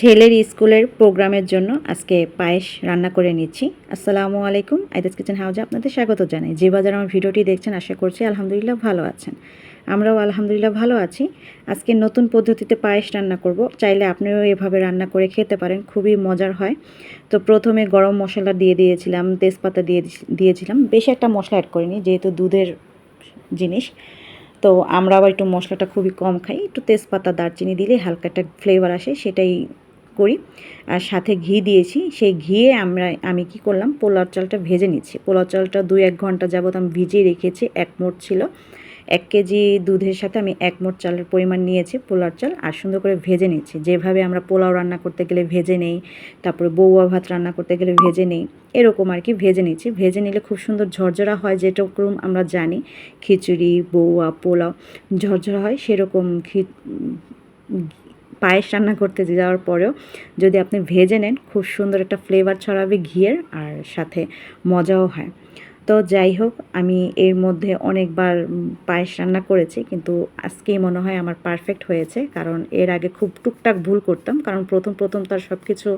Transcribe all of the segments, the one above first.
ছেলের স্কুলের প্রোগ্রামের জন্য আজকে পায়েস রান্না করে নিচ্ছি। আসসালামু আলাইকুম, আইদাস কিচেন হাউজে আপনাদের স্বাগত জানাই। যে বাজার আমার ভিডিওটি দেখছেন, আশা করছি আলহামদুলিল্লাহ ভালো আছেন। আমরাও আলহামদুলিল্লাহ ভালো আছি। আজকে নতুন পদ্ধতিতে পায়েস রান্না করব। চাইলে আপনিও এভাবে রান্না করে খেতে পারেন, খুবই মজার হয়। তো প্রথমে গরম মশলা দিয়ে দিয়েছিলাম, তেজপাতা দিয়ে দিয়েছিলাম। বেশি একটা মশলা অ্যাড করিনি যেহেতু দুধের জিনিস। তো আমরা আবার একটু মশলাটা খুবই কম খাই। একটু তেজপাতা, দারচিনি দিলে হালকা একটা ফ্লেভার আসে, সেটাই করি। আর সাথে ঘি দিয়েছি। সেই ঘিয়ে আমরা, আমি কি করলাম পোলার চালটা ভেজে নিচ্ছি। পোলার চালটা দুই এক ঘণ্টা যাবত আমি ভিজিয়ে রেখেছি, এক মোট ছিল। এক কেজি দুধের সাথে আমি এক মোট চালের পরিমাণ নিয়েছি পোলার চাল আর সুন্দর করে ভেজে নিচ্ছি। যেভাবে আমরা পোলাও রান্না করতে গেলে ভেজে নেই, তারপরে বৌয়া ভাত রান্না করতে গেলে ভেজে নেই, এরকম আর কি ভেজে নিচ্ছি। ভেজে নিলে খুব সুন্দর ঝরঝরা হয় যেরকম আমরা জানি, খিচুড়ি, বৌয়া, পোলাও, ঝরঝরা হয় সেরকম পায়েস রান্না করতে যাওয়ার পরেও যদি আপনি ভেজে নেন, খুব সুন্দর একটা ফ্লেভার ছড়াবে ঘিয়ের আর সাথে মজাও হয়। তো যাই হোক, আমি এর মধ্যে অনেকবার পায়েস রান্না করেছি কিন্তু আজকেই মনে হয় আমার পারফেক্ট হয়েছে কারণ এর আগে খুব টুকটাক ভুল করতাম কারণ প্রথম প্রথম তার সব কিছু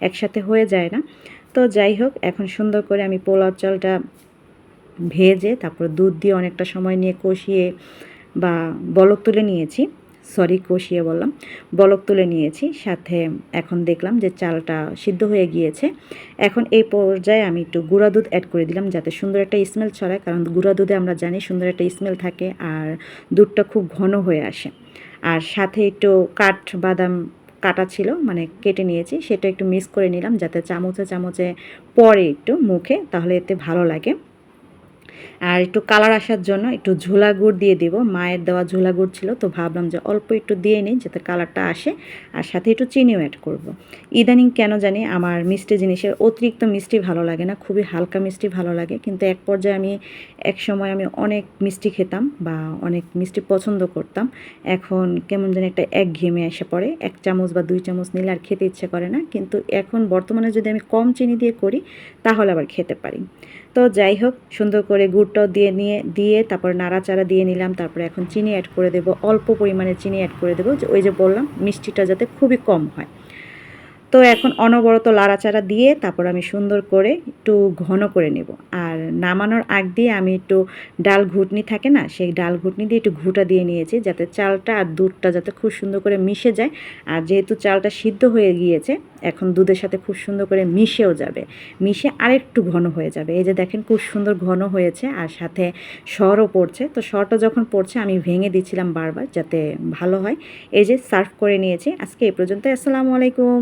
একসাথে হয়ে যায় না। তো যাই হোক, এখন সুন্দর করে আমি পোলাও চালটা ভেজে তারপর দুধ দিয়ে অনেকটা সময় নিয়ে কষিয়ে বা বলক তুলে নিয়েছি। সরি, কষিয়ে বললাম। বলক তুলে নিয়েছি, সাথে এখন দেখলাম যে চালটা সিদ্ধ হয়ে গিয়েছে। এখন এই পর্যায়ে আমি একটু গুঁড়া দুধ অ্যাড করে দিলাম যাতে সুন্দর একটা স্মেল ছড়ায়, কারণ গুঁড়া দুধে আমরা জানি সুন্দর একটা স্মেল থাকে আর দুধটা খুব ঘন হয়ে আসে। আর সাথে একটু কাঠ বাদাম কাটা ছিল মানে কেটে নিয়েছি, সেটা একটু মিক্স করে নিলাম যাতে চামচে চামচে পরে একটু মুখে, তাহলে এতে ভালো লাগে। আর একটু কালার আসার জন্য একটু ঝোলা গুড় দিয়ে দিব। মায়ের দেওয়া ঝোলা গুড় ছিল, তো ভাবলাম যে অল্প একটু দিয়ে নিই যাতে কালারটা আসে। আর সাথে একটু চিনিও অ্যাড করব। ইদানিং কেন জানি আমার মিষ্টি জিনিসের অতিরিক্ত মিষ্টি ভালো লাগে না, খুবই হালকা মিষ্টি ভালো লাগে। কিন্তু এক পর্যায়ে আমি এক সময় আমি অনেক মিষ্টি খেতাম বা অনেক মিষ্টি পছন্দ করতাম। এখন কেমন যেন একটা এক ঘেমে এসে পড়ে, এক চামচ বা দুই চামচ নিলে আর খেতে ইচ্ছে করে না। কিন্তু এখন বর্তমানে যদি আমি কম চিনি দিয়ে করি, তাহলে আবার খেতে পারি। তো যাই হোক, সুন্দর করে গুড়টাও দিয়ে নিয়ে, দিয়ে তারপর নাড়াচাড়া দিয়ে নিলাম, তারপরে এখন চিনি অ্যাড করে দেবো, অল্প পরিমাণে চিনি অ্যাড করে দেবো ওই যে বললাম, মিষ্টিটা যাতে খুবই কম হয়। তো এখন অনবরত লাড়াচাড়া দিয়ে তারপর আমি সুন্দর করে একটু ঘন করে নেব। আর নামানোর আগ দিয়ে আমি একটু ডাল ঘুটনি থাকে না, সেই ডাল ঘুটনি দিয়ে একটু ঘুটা দিয়ে নিয়েছি, যাতে চালটা আর দুধটা যাতে খুব সুন্দর করে মিশে যায়। আর যেহেতু চালটা সিদ্ধ হয়ে গিয়েছে এখন দুধের সাথে খুব সুন্দর করে মিশেও যাবে। মিশে আরেকটু ঘন হয়ে যাবে। এই যে দেখেন খুব সুন্দর ঘন হয়েছে আর সাথে সরও পড়ছে। তো সরটা যখন পড়ছে, আমি ভেঙে দিচ্ছিলাম বারবার যাতে ভালো হয়। এই যে সার্ভ করে নিয়েছি। আজকে এই পর্যন্ত আসসালামু আলাইকুম।